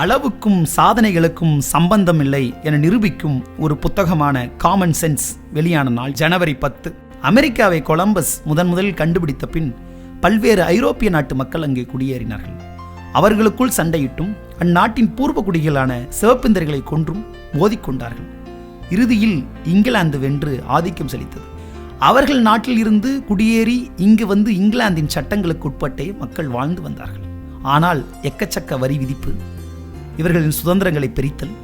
அளவுக்கும் சாதனைகளுக்கும் சம்பந்தம் இல்லை என நிரூபிக்கும் ஒரு புத்தகமான காமன் சென்ஸ் வெளியான நாள் ஜனவரி பத்து. அமெரிக்காவை கொலம்பஸ் முதன் முதலில் கண்டுபிடித்த பின் பல்வேறு ஐரோப்பிய நாட்டு மக்கள் அங்கே குடியேறினார்கள். அவர்களுக்குள் சண்டையிட்டும் அந்நாட்டின் பூர்வ குடிகளான சிவப்பிந்தர்களை கொன்றும் மோதிக்கொண்டார்கள் இறுதியில் இங்கிலாந்து வென்று ஆதிக்கம் செலுத்தது. அவர்கள் நாட்டில் இருந்து குடியேறி இங்கு வந்து இங்கிலாந்தின் சட்டங்களுக்கு உட்பட்டே மக்கள் வாழ்ந்து வந்தார்கள். ஆனால் எக்கச்சக்க வரி விதிப்பு இவர்களின் சுதந்திரங்களை பிரித்தல்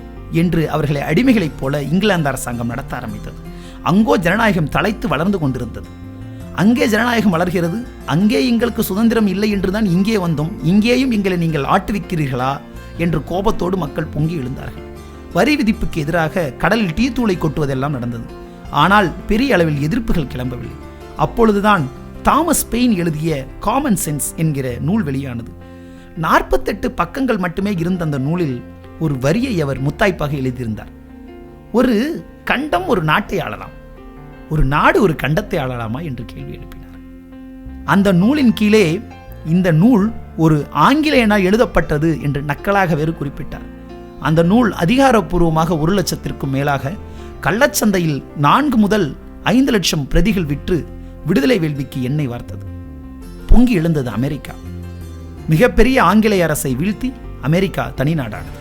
என்று அவர்களை அடிமைகளைப் போல இங்கிலாந்து அரசாங்கம் நடத்த ஆரம்பித்தது. அங்கோ ஜனநாயகம் தலைத்து வளர்ந்து கொண்டிருந்தது. அங்கே ஜனநாயகம் வளர்கிறது அங்கே எங்களுக்கு சுதந்திரம் இல்லை என்றுதான் இங்கே வந்தோம் இங்கேயும் எங்களை நீங்கள் ஆட்டுவிக்கிறீர்களா என்று கோபத்தோடு மக்கள் பொங்கி எழுந்தார்கள். வரி விதிப்புக்கு எதிராக கடலில் டீ தூளை கொட்டுவதெல்லாம் நடந்தது. ஆனால் பெரிய அளவில் எதிர்ப்புகள் கிளம்பவில்லை. அப்பொழுதுதான் தாமஸ் பெயின் எழுதிய காமன் சென்ஸ் என்கிற நூல் வெளியானது. நாற்பத்தெட்டு பக்கங்கள் மட்டுமே இருந்த அந்த நூலில் ஒரு வரியை அவர் முத்தாய்ப்பாக எழுதியிருந்தார். ஒரு கண்டம் ஒரு நாட்டை ஆளலாம். ஒரு நாடு ஒரு கண்டத்தை ஆளலாமா என்று கேள்வி எழுப்பினார். அந்த நூலின் கீழே இந்த நூல் ஒரு ஆங்கிலேயனால் எழுதப்பட்டது என்று நக்கலாக வேறு குறிப்பிட்டார். அந்த நூல் அதிகாரப்பூர்வமாக ஒரு லட்சத்திற்கும் மேலாக கள்ளச்சந்தையில் நான்கு முதல் ஐந்து லட்சம் பிரதிகள் விற்று விடுதலை வேள்விக்கு எண்ணெய் வார்த்தது. பொங்கி எழுந்தது அமெரிக்கா. மிகப்பெரிய ஆங்கிலேய அரசை வீழ்த்தி அமெரிக்கா தனிநாடானது.